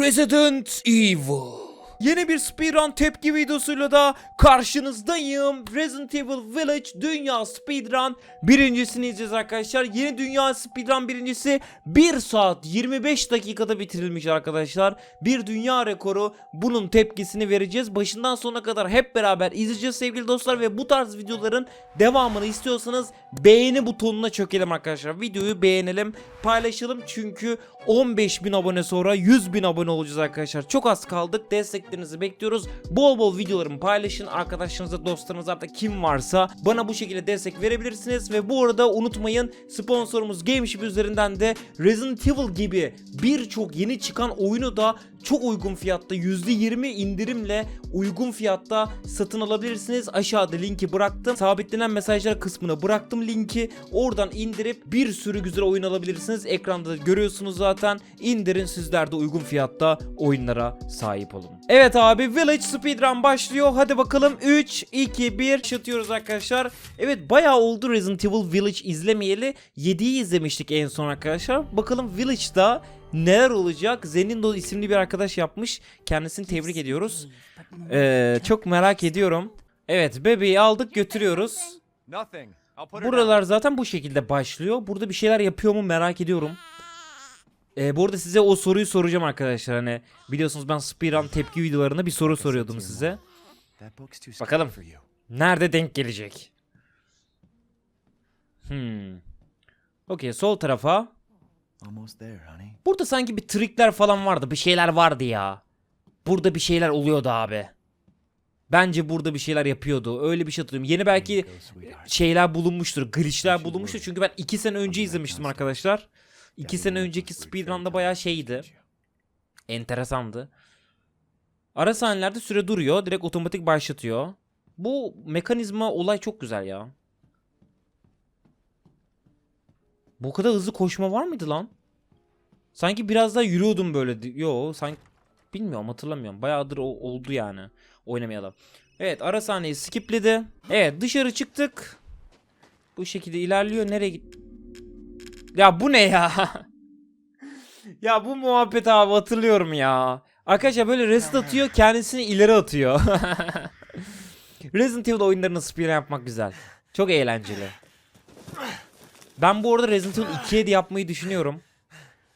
Resident Evil. Yeni bir speedrun tepki videosuyla da karşınızdayım. Resident Evil Village Dünya Speedrun birincisini izleyeceğiz arkadaşlar. Yeni Dünya Speedrun birincisi 1 saat 25 dakikada bitirilmiş arkadaşlar. Bir dünya rekoru. Bunun tepkisini vereceğiz. Başından sonuna kadar hep beraber izleyeceğiz sevgili dostlar ve bu tarz videoların devamını istiyorsanız beğeni butonuna çökelim arkadaşlar. Videoyu beğenelim, paylaşalım çünkü 15.000 abone sonra 100.000 abone olacağız arkadaşlar. Çok az kaldık. Desteklerinizi bekliyoruz. Bol bol videolarımı paylaşın. Arkadaşlarınızla, dostlarınızla hatta kim varsa bana bu şekilde destek verebilirsiniz. Ve bu arada unutmayın sponsorumuz Gameship üzerinden de Resident Evil gibi birçok yeni çıkan oyunu da çok uygun fiyatta %20 indirimle uygun fiyatta satın alabilirsiniz. Aşağıda linki bıraktım. Sabitlenen mesajlar kısmına bıraktım linki. Oradan indirip bir sürü güzel oyun alabilirsiniz. Ekranda da görüyorsunuz zaten. İndirin sizler de uygun fiyatta oyunlara sahip olun. Evet abi Village Speedrun başlıyor. Hadi bakalım 3, 2, 1 şatıyoruz arkadaşlar. Evet bayağı oldu Resident Evil Village izlemeyeli. 7'yi izlemiştik en son arkadaşlar. Bakalım Village'da neler olacak? Zenindo isimli bir arkadaş yapmış. Kendisini tebrik ediyoruz. Ee, çok merak ediyorum. Evet bebeği aldık götürüyoruz. Buralar zaten bu şekilde başlıyor. Burada bir şeyler yapıyor mu merak ediyorum. Ee, bu arada size o soruyu soracağım arkadaşlar. Hani biliyorsunuz ben speedrun tepki videolarında bir soru soruyordum size. Bakalım. Nerede denk gelecek? Hmm. Okey sol tarafa. Almost there, honey. Burada sanki bir trikler falan vardı. Bir şeyler vardı ya. Burada bir şeyler oluyordu abi. Bence burada bir şeyler yapıyordu. Öyle bir şey hatırlıyorum. Yeni belki şeyler bulunmuştur. Glitchler bulunmuştur. Çünkü ben 2 sene önce izlemiştim arkadaşlar. 2 sene önceki speedrun'da bayağı şeydi. Enteresandı. Ara sahnelerde süre duruyor. Direkt otomatik başlatıyor. Bu mekanizma olay çok güzel ya. Bu kadar hızlı koşma var mıydı lan? Sanki biraz daha yürüyordum böyle. Yo sanki bilmiyorum hatırlamıyorum. Bayağıdır o- oldu yani oynamayalım. Evet ara sahneyi skipledi. Evet dışarı çıktık. Bu şekilde ilerliyor. Nereye git? Ya bu ne ya? ya bu muhabbet abi hatırlıyorum ya. Arkadaşlar böyle reset atıyor kendisini ileri atıyor. Resident Evil oyunlarını speedrun yapmak güzel. Çok eğlenceli. Ben bu arada Resident Evil 2'ye de yapmayı düşünüyorum.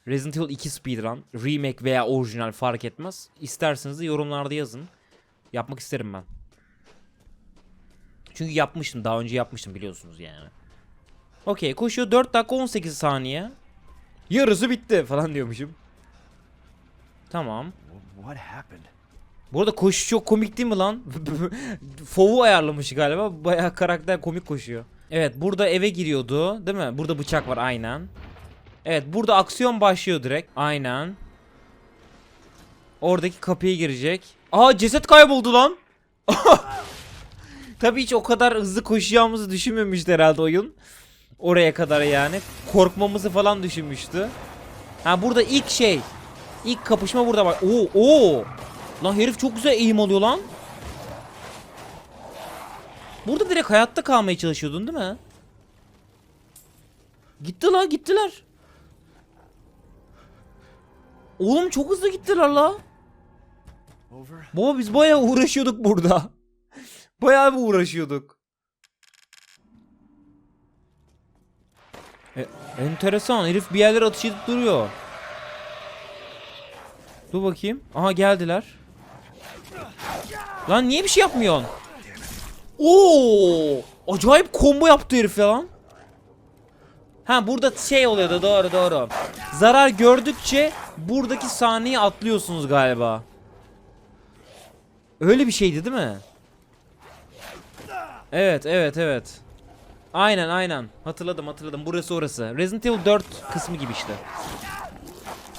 Resident Evil 2 speedrun. Remake veya orijinal fark etmez. İsterseniz de yorumlarda yazın. Yapmak isterim ben. Çünkü yapmıştım. Daha önce yapmıştım biliyorsunuz yani. Okey koşuyor 4 dakika 18 saniye. Yarısı bitti falan diyormuşum. Tamam. Wh- What happened? Bu arada koşu çok komik değil mi lan? Fovu ayarlamış galiba. Bayağı karakter komik koşuyor. Evet burada eve giriyordu değil mi? Burada bıçak var aynen. Evet burada aksiyon başlıyor direkt. Aynen. Oradaki kapıya girecek. Aa ceset kayboldu lan. Tabii hiç o kadar hızlı koşacağımızı düşünmemişti herhalde oyun. Oraya kadar yani. Korkmamızı falan düşünmüştü. Ha burada ilk şey. İlk kapışma burada var. Oo oo. Lan herif çok güzel eğim alıyor lan. Burada direkt hayatta kalmaya çalışıyordun değil mi? Gitti la gittiler. Oğlum çok hızlı gittiler la. Baba biz bayağı uğraşıyorduk burada. bayağı bir uğraşıyorduk. E, enteresan herif bir yerlere atış edip duruyor. Dur bakayım. Aha geldiler. Lan niye bir şey yapmıyorsun? Oo! Acayip combo yaptı herif ya lan. Ha burada şey oluyordu doğru doğru. Zarar gördükçe buradaki sahneyi atlıyorsunuz galiba. Öyle bir şeydi değil mi? Evet evet evet. Aynen aynen. Hatırladım hatırladım. Burası orası. Resident Evil 4 kısmı gibi işte.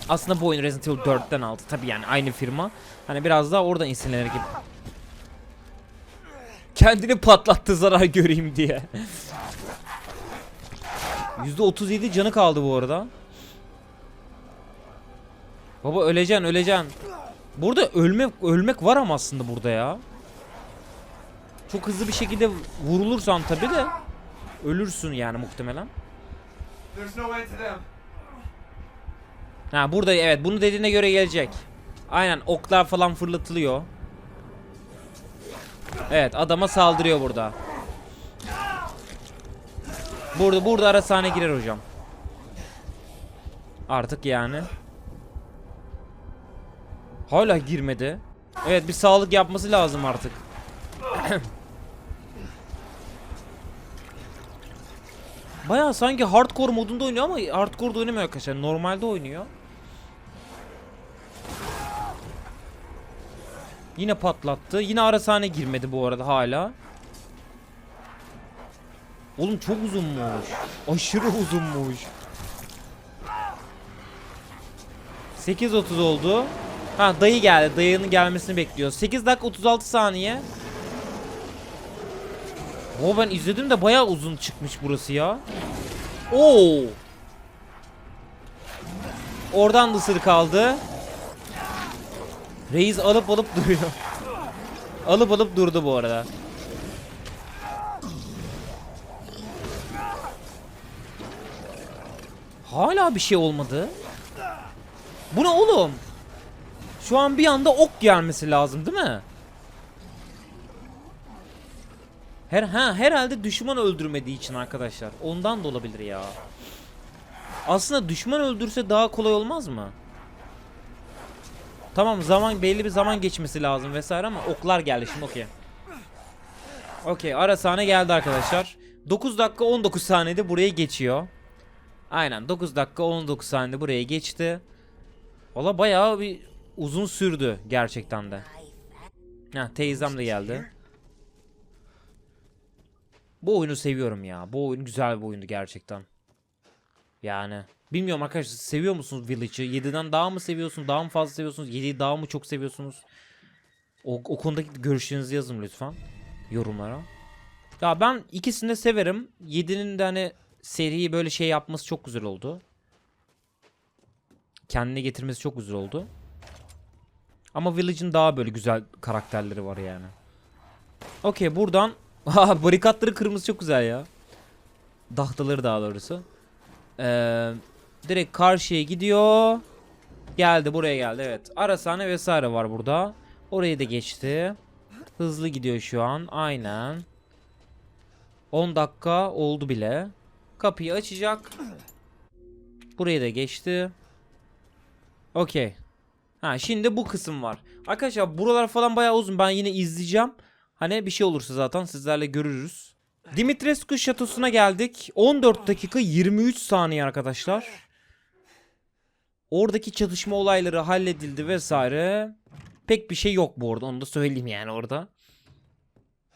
Aslında bu oyun Resident Evil 4'ten aldı. Tabi yani aynı firma. Hani biraz daha oradan esinlenir gibi. Kendini patlattı zarar göreyim diye. %37 canı kaldı bu arada. Baba öleceksin öleceksin. Burada ölmek ölmek var ama aslında burada ya. Çok hızlı bir şekilde vurulursan tabi de ölürsün yani muhtemelen. Ha burada evet bunu dediğine göre gelecek. Aynen oklar falan fırlatılıyor. Evet adama saldırıyor burada. Burada burada ara girer hocam. Artık yani. Hala girmedi. Evet bir sağlık yapması lazım artık. Baya sanki hardcore modunda oynuyor ama hardcore'da oynamıyor arkadaşlar. Normalde oynuyor. Yine patlattı. Yine ara sahne girmedi bu arada hala. Oğlum çok uzunmuş. Aşırı uzunmuş. 8.30 oldu. Ha dayı geldi. Dayının gelmesini bekliyoruz. 8 dakika 36 saniye. O ben izledim de bayağı uzun çıkmış burası ya. Oo. Oradan da ısır kaldı. Reis alıp alıp duruyor. alıp alıp durdu bu arada. Hala bir şey olmadı. Bu ne oğlum? Şu an bir anda ok gelmesi lazım değil mi? Her ha herhalde düşman öldürmediği için arkadaşlar. Ondan da olabilir ya. Aslında düşman öldürse daha kolay olmaz mı? Tamam zaman belli bir zaman geçmesi lazım vesaire ama oklar geldi şimdi okey. Okey ara sahne geldi arkadaşlar. 9 dakika 19 saniyede buraya geçiyor. Aynen 9 dakika 19 saniyede buraya geçti. Valla bayağı bir uzun sürdü gerçekten de. Ha teyzem de geldi. Bu oyunu seviyorum ya. Bu oyun güzel bir oyundu gerçekten. Yani bilmiyorum arkadaşlar seviyor musunuz Village'ı? 7'den daha mı seviyorsunuz? Daha mı fazla seviyorsunuz? 7'yi daha mı çok seviyorsunuz? O, o konudaki görüşlerinizi yazın lütfen yorumlara. Ya ben ikisini de severim. 7'nin de hani seriyi böyle şey yapması çok güzel oldu. Kendine getirmesi çok güzel oldu. Ama Village'ın daha böyle güzel karakterleri var yani. Okey buradan barikatları kırmızı çok güzel ya. Dahtaları daha doğrusu. Ee, direkt karşıya gidiyor. Geldi buraya geldi evet. Arasane vesaire var burada. Orayı da geçti. Hızlı gidiyor şu an. Aynen. 10 dakika oldu bile. Kapıyı açacak. Burayı da geçti. Okey. Ha şimdi bu kısım var. Arkadaşlar buralar falan bayağı uzun. Ben yine izleyeceğim. Hani bir şey olursa zaten sizlerle görürüz. Dimitrescu şatosuna geldik. 14 dakika 23 saniye arkadaşlar. Oradaki çatışma olayları halledildi vesaire. Pek bir şey yok bu arada onu da söyleyeyim yani orada.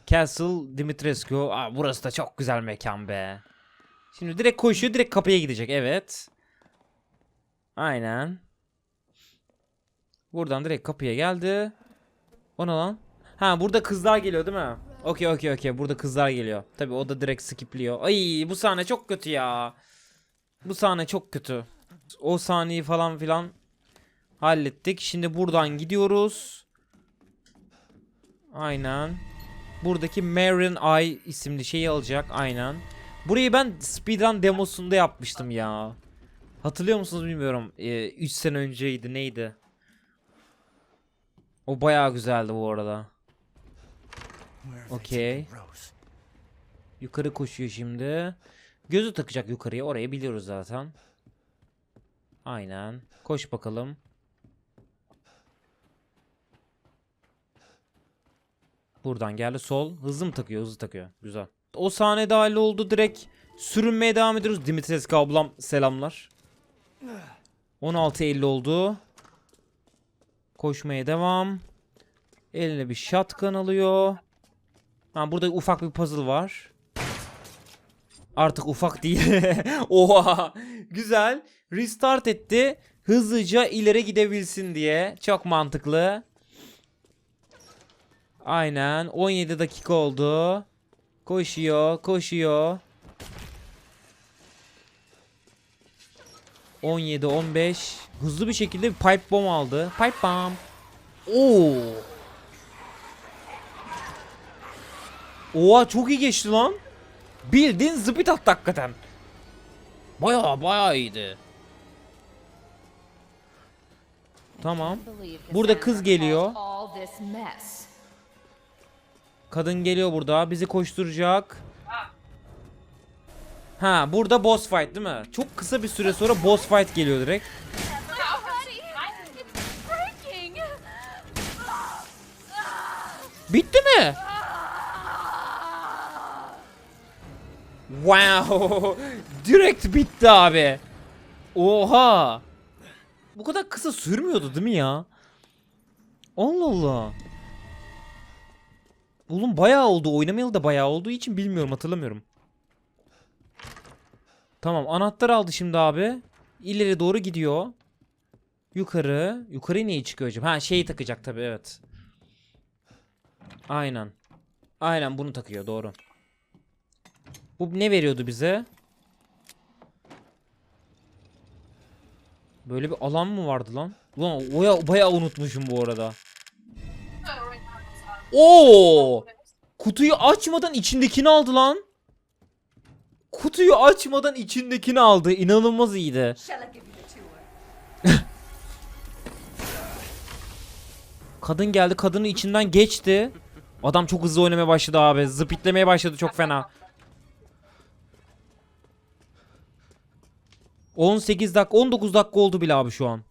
Castle Dimitrescu. Aa, burası da çok güzel mekan be. Şimdi direkt koşuyor direkt kapıya gidecek evet. Aynen. Buradan direkt kapıya geldi. O ne lan? Ha burada kızlar geliyor değil mi? Okey okey okey burada kızlar geliyor. Tabi o da direkt skipliyor. Ay bu sahne çok kötü ya. Bu sahne çok kötü. O sahneyi falan filan hallettik. Şimdi buradan gidiyoruz. Aynen. Buradaki Marin Eye isimli şeyi alacak. Aynen. Burayı ben speedrun demosunda yapmıştım ya. Hatırlıyor musunuz bilmiyorum. 3 sene önceydi neydi? O bayağı güzeldi bu arada. Rose? Yukarı koşuyor şimdi. Gözü takacak yukarıya. Orayı biliyoruz zaten. Aynen. Koş bakalım. Buradan geldi sol. Hızlı mı takıyor? Hızlı takıyor. Güzel. O sahne dahil oldu. Direkt sürünmeye devam ediyoruz. Dimitrescu ablam selamlar. 16.50 oldu. Koşmaya devam. Eline bir shotgun alıyor. Ha burada ufak bir puzzle var. Artık ufak değil. Oha. Güzel. Restart etti. Hızlıca ileri gidebilsin diye. Çok mantıklı. Aynen. 17 dakika oldu. Koşuyor, koşuyor. 17 15 hızlı bir şekilde bir pipe bomb aldı. Pipe bomb. Oo. Oha çok iyi geçti lan. Bildiğin zıpit attı hakikaten. Baya baya iyiydi. Tamam. Burada kız geliyor. Kadın geliyor burada. Bizi koşturacak. Ha burada boss fight değil mi? Çok kısa bir süre sonra boss fight geliyor direkt. Bitti mi? Wow. Direkt bitti abi. Oha. Bu kadar kısa sürmüyordu değil mi ya? Allah Allah. Oğlum bayağı oldu. Oynamayalı da bayağı olduğu için bilmiyorum hatırlamıyorum. Tamam anahtar aldı şimdi abi. İleri doğru gidiyor. Yukarı. Yukarı niye çıkıyor acaba? Ha şeyi takacak tabii evet. Aynen. Aynen bunu takıyor doğru. Bu ne veriyordu bize? Böyle bir alan mı vardı lan? Ulan baya, bayağı unutmuşum bu arada. Oo! Kutuyu açmadan içindekini aldı lan. Kutuyu açmadan içindekini aldı. İnanılmaz iyiydi. Kadın geldi. Kadının içinden geçti. Adam çok hızlı oynamaya başladı abi. Zıpitlemeye başladı çok fena. 18 dakika 19 dakika oldu bile abi şu an.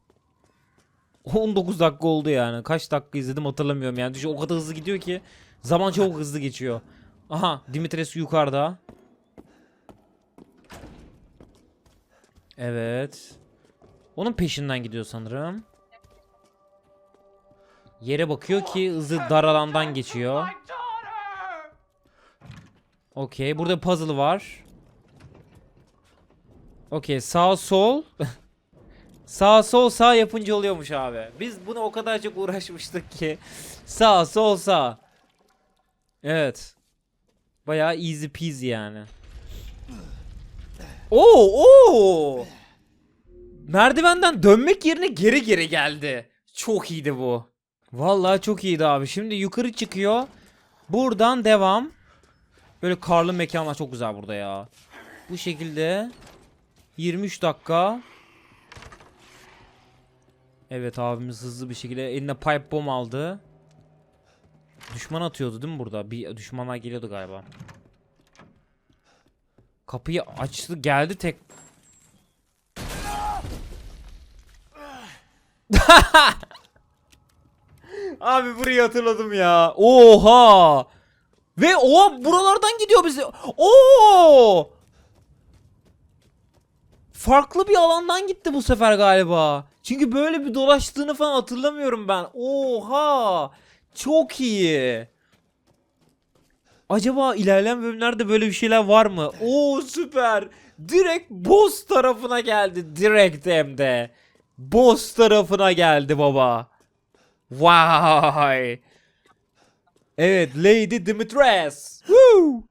19 dakika oldu yani. Kaç dakika izledim hatırlamıyorum yani. Düşün, o kadar hızlı gidiyor ki zaman çok hızlı geçiyor. Aha Dimitres yukarıda. Evet. Onun peşinden gidiyor sanırım. Yere bakıyor ki hızı dar alandan geçiyor. Okey. Burada puzzle var. Okey. Sağ sol. sağ sol sağ yapınca oluyormuş abi. Biz bunu o kadar çok uğraşmıştık ki. Sağ sol sağ. Evet. Bayağı easy peasy yani. Oo oo. Merdivenden dönmek yerine geri geri geldi. Çok iyiydi bu. Vallahi çok iyiydi abi. Şimdi yukarı çıkıyor. Buradan devam. Böyle karlı mekanlar çok güzel burada ya. Bu şekilde 23 dakika. Evet abimiz hızlı bir şekilde eline pipe bomb aldı. Düşman atıyordu değil mi burada? Bir düşmanlar geliyordu galiba. Kapıyı açtı geldi tek. Abi burayı hatırladım ya. Oha! Ve o buralardan gidiyor bizi. Oo! Farklı bir alandan gitti bu sefer galiba. Çünkü böyle bir dolaştığını falan hatırlamıyorum ben. Oha! Çok iyi. Acaba ilerleyen bölümlerde böyle bir şeyler var mı? Oo süper. Direkt boss tarafına geldi. Direkt hem de. Boss tarafına geldi baba. Vay. Evet Lady Dimitrescu. Woo!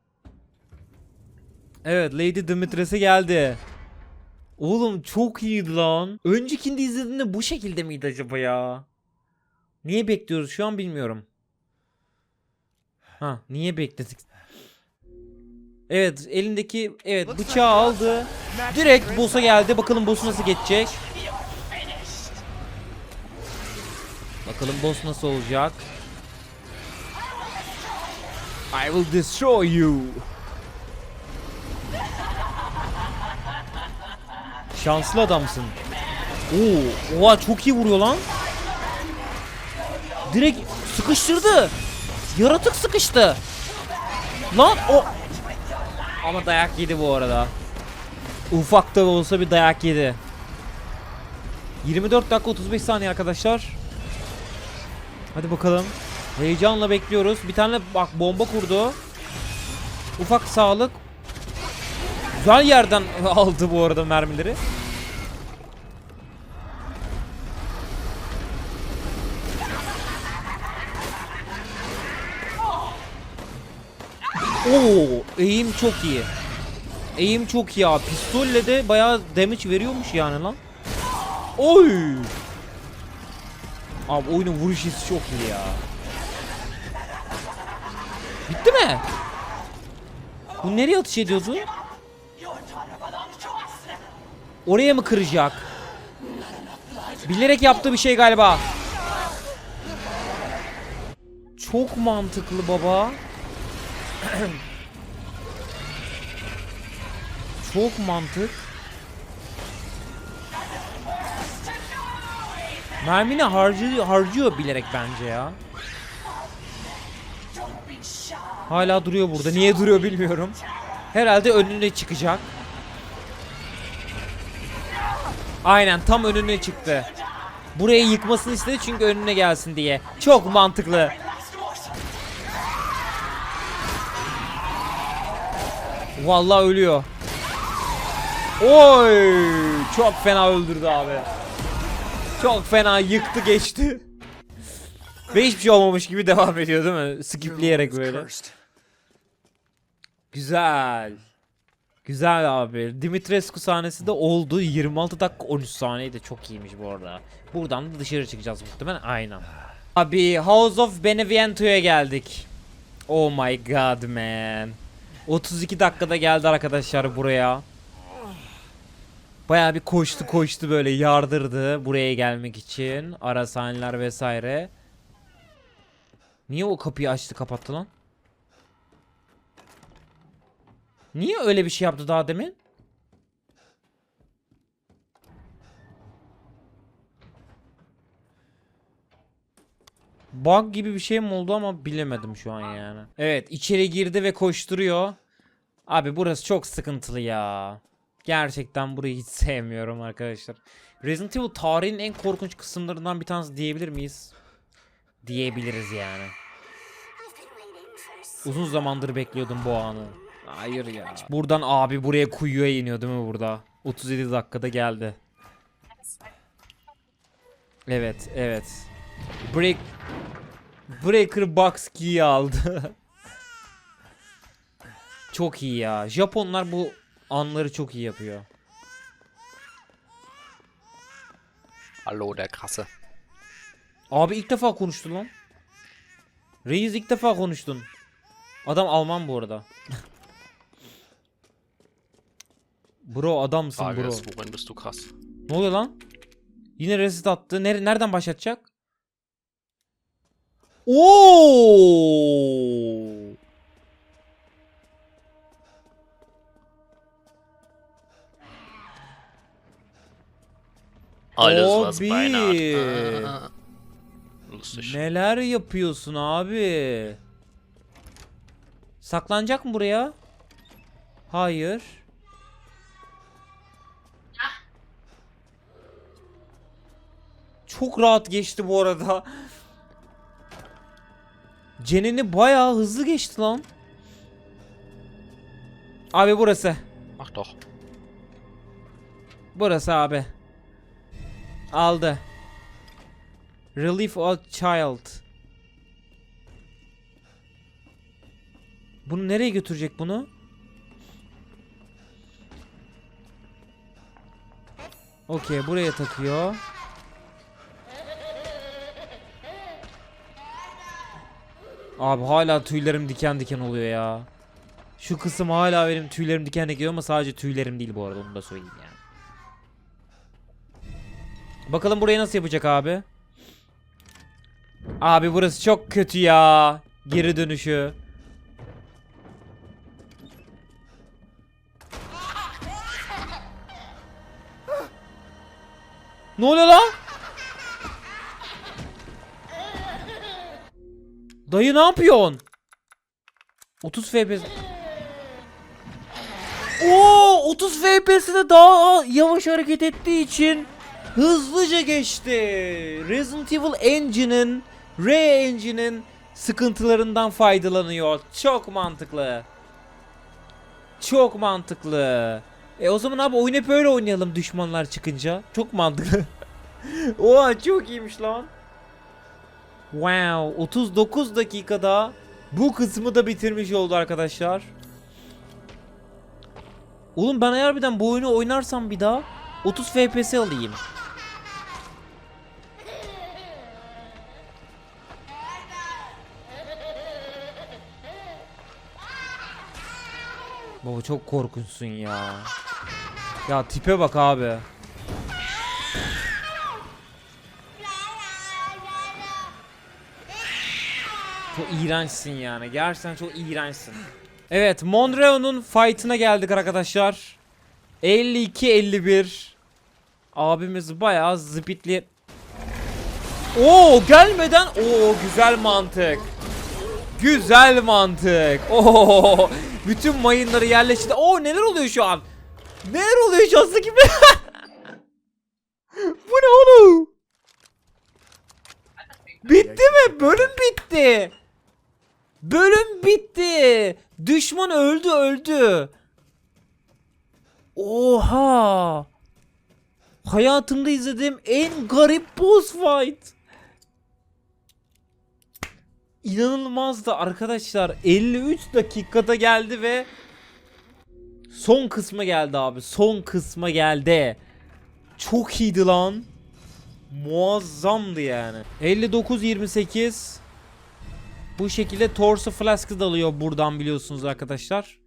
Evet Lady Dimitres'e geldi. Oğlum çok iyiydi lan. Öncekinde izlediğinde bu şekilde miydi acaba ya? Niye bekliyoruz şu an bilmiyorum. Ha niye bekledik? Evet elindeki evet bıçağı aldı. Direkt boss'a geldi. Bakalım boss nasıl geçecek. Bakalım boss nasıl olacak. I will destroy you. Şanslı adamsın. Oo, oha çok iyi vuruyor lan. Direkt sıkıştırdı. Yaratık sıkıştı. Lan o ama dayak yedi bu arada. Ufak da olsa bir dayak yedi. 24 dakika 35 saniye arkadaşlar. Hadi bakalım. Heyecanla bekliyoruz. Bir tane bak bomba kurdu. Ufak sağlık. Güzel yerden aldı bu arada mermileri. Oo, eğim çok iyi. Eğim çok iyi abi. Pistolle de bayağı damage veriyormuş yani lan. Oy! Abi oyunun vuruş hissi çok iyi ya. Bitti mi? Bu nereye atış ediyordu? Oraya mı kıracak? Bilerek yaptığı bir şey galiba. Çok mantıklı baba. Çok mantık. Mermini harcıyor, harcıyor bilerek bence ya. Hala duruyor burada. Niye duruyor bilmiyorum. Herhalde önüne çıkacak. Aynen tam önüne çıktı. Burayı yıkmasını istedi çünkü önüne gelsin diye. Çok mantıklı. Vallahi ölüyor. Oy! Çok fena öldürdü abi. Çok fena yıktı geçti. Ve hiçbir şey olmamış gibi devam ediyor değil mi? Skipleyerek böyle. Güzel. Güzel abi. Dimitrescu sahnesi de oldu. 26 dakika 13 saniye de çok iyiymiş bu arada. Buradan da dışarı çıkacağız muhtemelen. Aynen. Abi House of Benevento'ya geldik. Oh my god man. 32 dakikada geldi arkadaşlar buraya. Bayağı bir koştu koştu böyle yardırdı buraya gelmek için. Ara sahneler vesaire. Niye o kapıyı açtı kapattı lan? Niye öyle bir şey yaptı daha demin? Bug gibi bir şey mi oldu ama bilemedim şu an yani. Evet içeri girdi ve koşturuyor. Abi burası çok sıkıntılı ya. Gerçekten burayı hiç sevmiyorum arkadaşlar. Resident Evil tarihin en korkunç kısımlarından bir tanesi diyebilir miyiz? Diyebiliriz yani. Uzun zamandır bekliyordum bu anı. Hayır ya. Buradan abi buraya kuyuya iniyor değil mi burada? 37 dakikada geldi. Evet, evet. Break Breaker Box key aldı. çok iyi ya. Japonlar bu anları çok iyi yapıyor. Hallo, der Krasse. Abi ilk defa konuştun lan. Reis ilk defa konuştun. Adam Alman bu arada. bro adamsın Frage bro. worin bist du krass? Ne oluyor lan? Yine reset attı. Nere nereden başlatacak? Oo! Alles, Abi. Neler yapıyorsun abi? Saklanacak mı buraya? Hayır. Çok rahat geçti bu arada. Cenini bayağı hızlı geçti lan. Abi burası. Mach doch. Burası abi. Aldı. Relief a child. Bunu nereye götürecek bunu? Okey buraya takıyor. Abi hala tüylerim diken diken oluyor ya. Şu kısım hala benim tüylerim diken diken ama sadece tüylerim değil bu arada onu da söyleyeyim yani. Bakalım burayı nasıl yapacak abi? Abi burası çok kötü ya. Geri dönüşü. Ne oluyor lan? Dayı ne yapıyorsun? 30 FPS. Oo 30 FPS'de daha yavaş hareket ettiği için hızlıca geçti. Resident Evil Engine'in R Engine'in sıkıntılarından faydalanıyor. Çok mantıklı. Çok mantıklı. E o zaman abi oyun hep öyle oynayalım düşmanlar çıkınca. Çok mantıklı. Oha çok iyiymiş lan. Wow 39 dakikada bu kısmı da bitirmiş oldu arkadaşlar. Oğlum ben harbiden bu oyunu oynarsam bir daha 30 FPS alayım. Baba çok korkunçsun ya. Ya tipe bak abi. Çok iğrençsin yani. Gerçekten çok iğrençsin. Evet, Monreo'nun fight'ına geldik arkadaşlar. 52-51. Abimiz bayağı zıpitli. Oo gelmeden o güzel mantık. Güzel mantık. Oo bütün mayınları yerleştirdi. Oo neler oluyor şu an? Neler oluyor şu an gibi? Bu ne oğlum? Bitti mi? Bölüm bitti. Bölüm bitti. Düşman öldü öldü. Oha. Hayatımda izlediğim en garip boss fight. İnanılmazdı arkadaşlar. 53 dakikada geldi ve son kısma geldi abi. Son kısma geldi. Çok iyiydi lan. Muazzamdı yani. 59-28 Bu şekilde Torso Flask'ı dalıyor buradan biliyorsunuz arkadaşlar.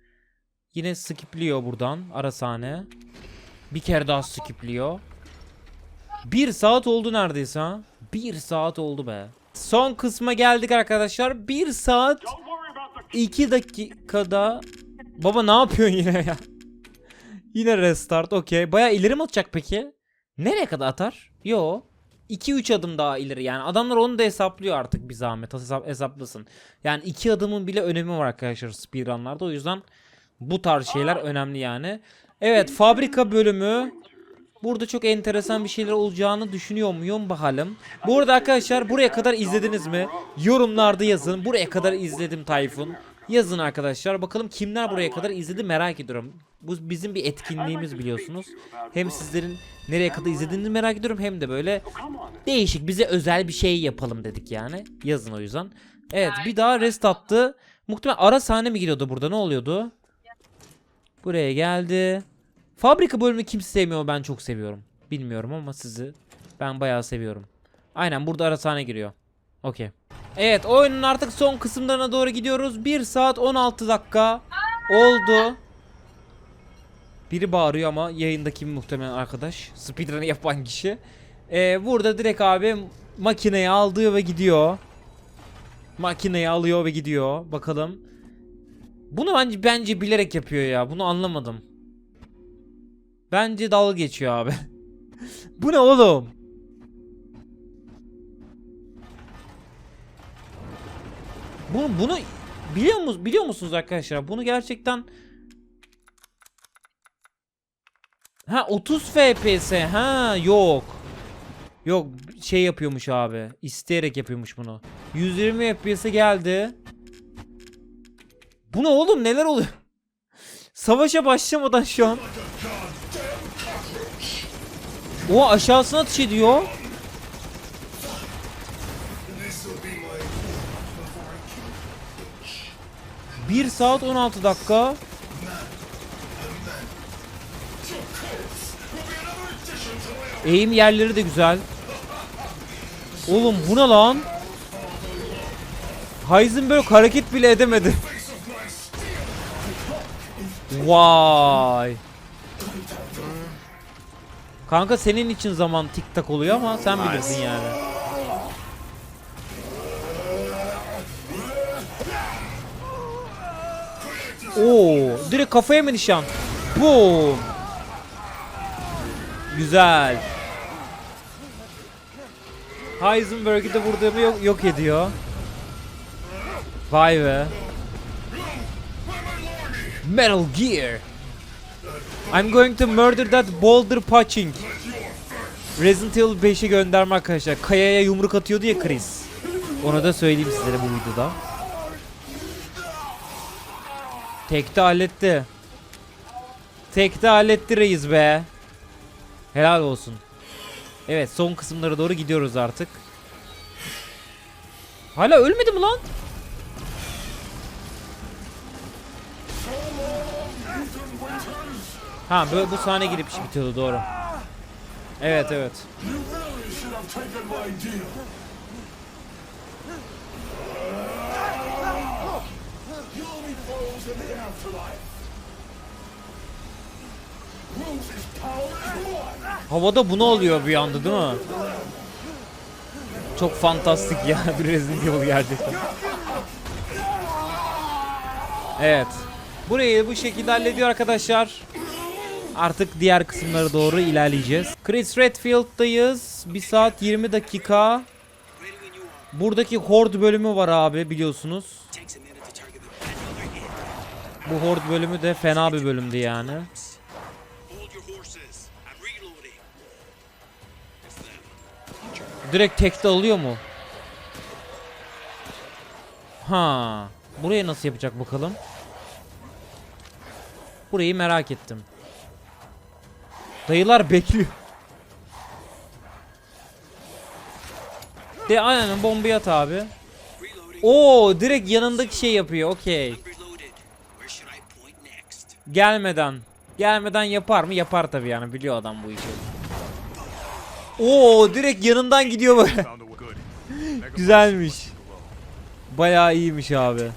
Yine skipliyor buradan ara sahne. Bir kere daha skipliyor. Bir saat oldu neredeyse ha. Bir saat oldu be. Son kısma geldik arkadaşlar. Bir saat iki dakikada Baba ne yapıyorsun yine ya? Yine restart okey. Baya ileri mi atacak peki? Nereye kadar atar? Yo. 2-3 adım daha ileri yani adamlar onu da hesaplıyor artık bir zahmet hesap, hesaplasın. Yani 2 adımın bile önemi var arkadaşlar speedrunlarda o yüzden bu tarz şeyler önemli yani. Evet fabrika bölümü Burada çok enteresan bir şeyler olacağını düşünüyor muyum bakalım. Bu arada arkadaşlar buraya kadar izlediniz mi? Yorumlarda yazın. Buraya kadar izledim Tayfun. Yazın arkadaşlar. Bakalım kimler buraya kadar izledi merak ediyorum. Bu bizim bir etkinliğimiz biliyorsunuz. Hem sizlerin nereye kadar izlediğinizi merak ediyorum hem de böyle değişik bize özel bir şey yapalım dedik yani. Yazın o yüzden. Evet bir daha rest attı. Muhtemelen ara sahne mi giriyordu burada ne oluyordu? Buraya geldi. Fabrika bölümünü kimse sevmiyor ben çok seviyorum. Bilmiyorum ama sizi ben bayağı seviyorum. Aynen burada ara sahne giriyor. Okey. Evet oyunun artık son kısımlarına doğru gidiyoruz. 1 saat 16 dakika oldu. Biri bağırıyor ama yayındaki muhtemelen arkadaş. Speedrun'ı yapan kişi. Ee, burada direkt abi makineyi aldı ve gidiyor. Makineyi alıyor ve gidiyor. Bakalım. Bunu bence bence bilerek yapıyor ya. Bunu anlamadım. Bence dalga geçiyor abi. Bu ne oğlum? Bunu bunu biliyor musunuz biliyor musunuz arkadaşlar? Bunu gerçekten Ha 30 FPS ha yok. Yok şey yapıyormuş abi. İsteyerek yapıyormuş bunu. 120 FPS'e geldi. Bu ne oğlum neler oluyor? Savaşa başlamadan şu an. O aşağısına atış ediyor. Bir saat 16 dakika. Eğim yerleri de güzel. Oğlum bu ne lan? Heisenberg hareket bile edemedi. Vay. Kanka senin için zaman tik tak oluyor ama sen bilirsin yani. Oo, direkt kafaya mı nişan? Boom. Güzel. Heisenberg'i de mı yok, yok ediyor. Vay be. Metal Gear. I'm going to murder that boulder punching. Resident Evil 5'e gönderme arkadaşlar. Kayaya yumruk atıyordu ya Chris. Onu da söyleyeyim sizlere bu videoda. Tekte halletti. Tekte halletti reis be. Helal olsun. Evet son kısımlara doğru gidiyoruz artık. Hala ölmedi mi lan? Ha bu, bu sahne girip iş bitiyordu doğru. Evet evet. Havada bunu oluyor bir anda değil mi? Çok fantastik ya bir Resident Evil gerçekten. Evet. Burayı bu şekilde hallediyor arkadaşlar. Artık diğer kısımlara doğru ilerleyeceğiz. Chris Redfield'dayız. 1 saat 20 dakika. Buradaki Horde bölümü var abi biliyorsunuz. Bu Horde bölümü de fena bir bölümdü yani. Direkt tekte alıyor mu? Ha, buraya nasıl yapacak bakalım? Burayı merak ettim. Dayılar bekliyor. De aynen bombayı at abi. Oo, direkt yanındaki şey yapıyor. Okey. Gelmeden. Gelmeden yapar mı? Yapar tabii yani. Biliyor adam bu işi. Oo, direkt yanından gidiyor böyle. Güzelmiş. Bayağı iyiymiş abi.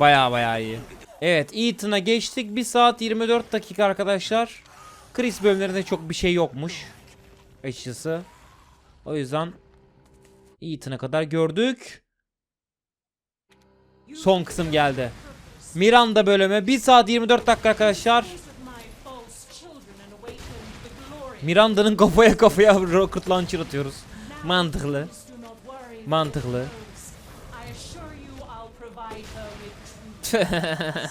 Bayağı bayağı iyi. Evet Ethan'a geçtik. 1 saat 24 dakika arkadaşlar. Chris bölümlerinde çok bir şey yokmuş. Açıkçası. O yüzden Ethan'a kadar gördük. Son kısım geldi. Miranda bölümü 1 saat 24 dakika arkadaşlar. Miranda'nın kafaya kafaya rocket launcher atıyoruz. Mantıklı. Mantıklı.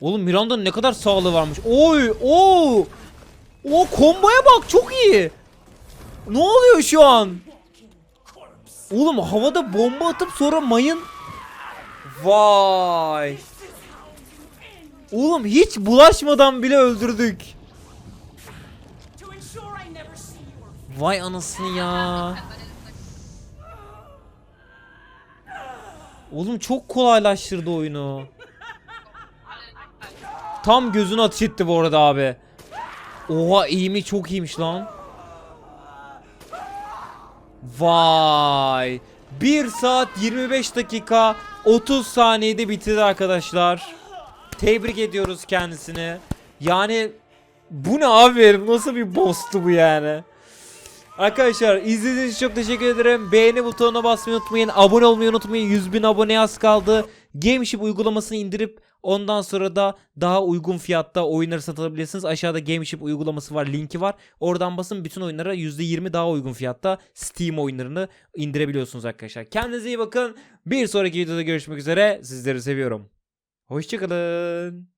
Oğlum Miranda'nın ne kadar sağlığı varmış. Oy, oo. O komboya bak çok iyi. Ne oluyor şu an? Oğlum havada bomba atıp sonra mayın. Vay. Oğlum hiç bulaşmadan bile öldürdük. Vay anasını ya. Oğlum çok kolaylaştırdı oyunu. Tam gözünü ateş etti bu arada abi. Oha iyi mi çok iyiymiş lan. Vay. 1 saat 25 dakika 30 saniyede bitirdi arkadaşlar. Tebrik ediyoruz kendisini. Yani bu ne abi? Nasıl bir boss'tu bu yani? Arkadaşlar izlediğiniz için çok teşekkür ederim. Beğeni butonuna basmayı unutmayın. Abone olmayı unutmayın. 100 bin aboneye az kaldı. Gameship uygulamasını indirip ondan sonra da daha uygun fiyatta oyunları satın alabilirsiniz. Aşağıda Gameship uygulaması var. Linki var. Oradan basın bütün oyunlara %20 daha uygun fiyatta Steam oyunlarını indirebiliyorsunuz arkadaşlar. Kendinize iyi bakın. Bir sonraki videoda görüşmek üzere. Sizleri seviyorum. Hoşçakalın.